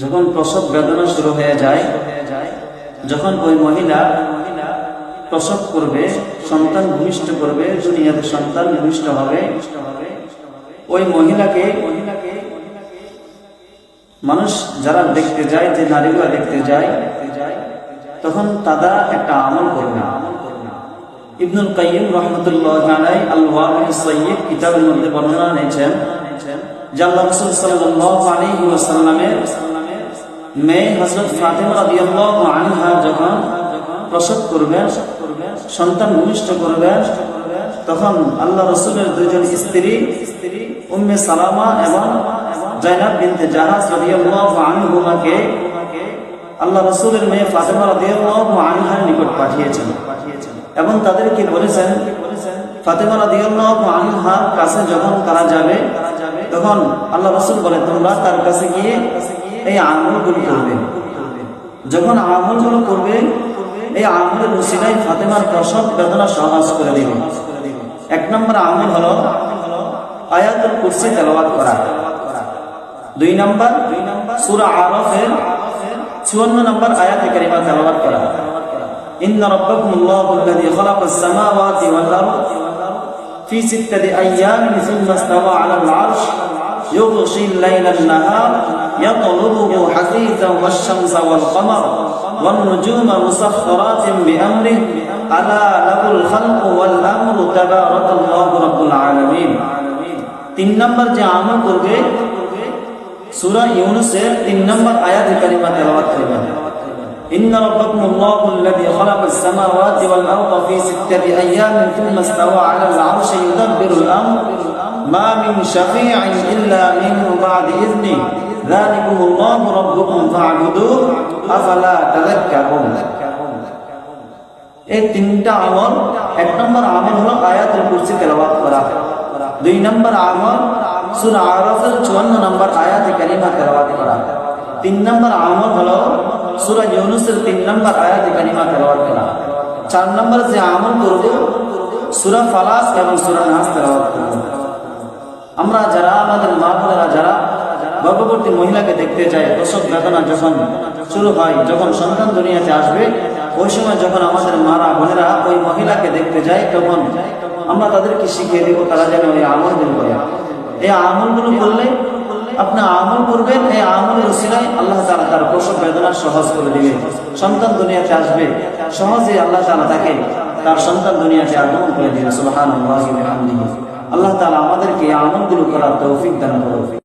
যখন প্রসব বেদনা শুরু হয়ে যায়, যখন ওই মহিলা প্রসব করবে, সন্তান ভূমিষ্ঠ করবে, দুনিয়াতে সন্তান ভূমিষ্ঠ হবে, ওই মহিলাকে মহিলাকে মানুষ যারা দেখতে যায়, যে নারীগুলা দেখতে যায়, তখন তারা একটা আমল করবে। ইবনুল কাইয়িম রহমতুল্লাহ আল সাইয়্যিদ কিতাবের মধ্যে বর্ণনা নিয়েছেন যে আল্লাহ রাসূল আলাইহি ওয়াসাল্লামের মেয়ে হযরত ফাতিমা রাদিয়াল্লাহু আনহা যখন প্রসব করবেন সন্তান ভূমিষ্ঠ করবেন তখন আল্লাহ রসুলের দুইজন স্ত্রী, উম্মে সালামা এবং জাইনাব বিনতে জাহাজ রাদিয়াল্লাহু আনহুমাকে আল্লাহ রসুলের মেয়ে ফাতেমা রাদিয়াল্লাহু নিকট পাঠিয়েছেন এবং তাদেরকে বলেছেন, ফাতেমা রাদিয়াল্লাহু আনহার কাছে যখন তারা যাবে তখন আল্লাহ রসুল বলে তোমরা তার কাছে গিয়ে এই আমলগুলো করবে। যখন আমলগুলো করবে, এই আমলের মুসিলাই ফাতেমার প্রসব বেদনা সহজ করে দিবে। এক নম্বর আমল হলো আয়াতুল কুরসি তেলাওয়াত করা। দুই নম্বর সূরা আরফের 54 নম্বর আয়াতে কারিমা তেলাওয়াত করা। ইন্না রাব্বাকুমুল্লাহু আল্লাযী খালাকাস সামাওয়াতি ওয়াল আরদ। في ستة أيام ثم استوى على العرش يغشي الليل النهار يطلبه حثيثا والشمس والقمر والنجوم مسخرات بأمره ألا له الخلق والأمر تبارك الله رب العالمين তিন নম্বর যে আমল করবে সূরা ইউনূসের তিন নম্বর আয়াত কারিমা তেলাওয়াত করবেন إن ربكم الله الذي خلق السماوات والأرض في ستة أيام ثم استوى على العرش يدبر الأمر ما من شفيع إلا من بعد إذنه ذلكم الله ربكم فاعبدوه أفلا تذكرون এই তিনটা আমল এক নম্বর আমল হলো আয়াতুল কুরসি তেলাওয়াত করা দুই নম্বর আমল সূরা আরাফের 54 নম্বর আয়াতে কারিমা তেলাওয়াত করা তিন নম্বর আমল হলো সূরা ইউনূসের তিন নম্বর আয়াতে চার নম্বর যে আমল করব, সূরা ফালাস এবং সূরা নাস করব। আমরা যারা, আমাদের মা বোনেরা যারা গর্ভবতী মহিলাকে দেখতে যায় প্রসব বেদনা যখন শুরু হয়, যখন সন্তান দুনিয়াতে আসবে, ওই সময় যখন আমাদের মারা বোনেরা ওই মহিলাকে দেখতে যায়, তখন আমরা তাদেরকে শিখিয়ে দেবো তারা যেন ওই আমলগুলো করে। এই আমলগুলো করলে, আপনি আমল করবেন প্রসব বেদনা সহজ করে দিবে। সন্তান দুনিয়াতে আসবে সহজে আল্লাহ তালা তাকে, তার সন্তান দুনিয়াতে আগমন করে দিবে। সুলহান আল্লাহ তালা আমাদেরকে আনন্দ করার তৌফিক দান করুন